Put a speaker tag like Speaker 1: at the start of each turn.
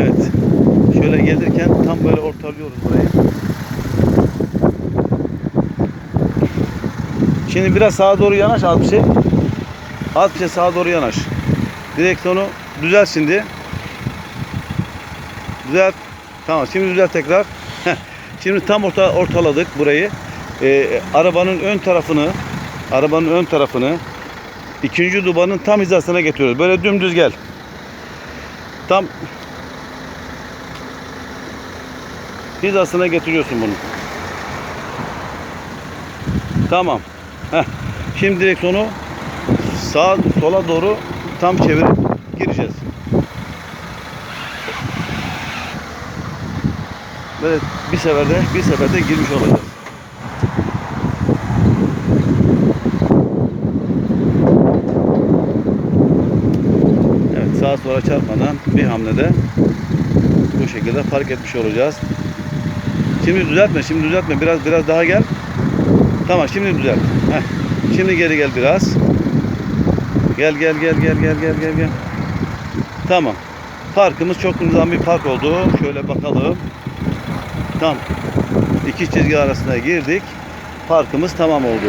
Speaker 1: Evet. Şöyle gelirken tam böyle ortalıyoruz burayı. Şimdi biraz sağa doğru yanaş az bir şey. Az bir şey sağa doğru yanaş. Direksiyonu düzelt şimdi. Düzelt. Tamam şimdi düzelt tekrar. Şimdi tam orta, ortaladık burayı. Ee, arabanın ön tarafını arabanın ön tarafını ikinci dubanın tam hizasına getiriyoruz. Böyle dümdüz gel. Tam hizasına getiriyorsun bunu. Tamam. Heh. Şimdi direksiyonu sağa sola doğru tam çevirip gireceğiz. Böyle bir seferde bir seferde girmiş olacağız. Evet sağa sola çarpmadan bir hamlede bu şekilde park etmiş olacağız. Şimdi düzeltme, şimdi düzeltme. Biraz biraz daha gel. Tamam, şimdi düzelt. Heh. Şimdi geri gel biraz. Gel gel gel gel gel gel gel gel. Tamam. Parkımız çok nizam bir park oldu. Şöyle bakalım. Tam iki çizgi arasına girdik. Parkımız tamam oldu.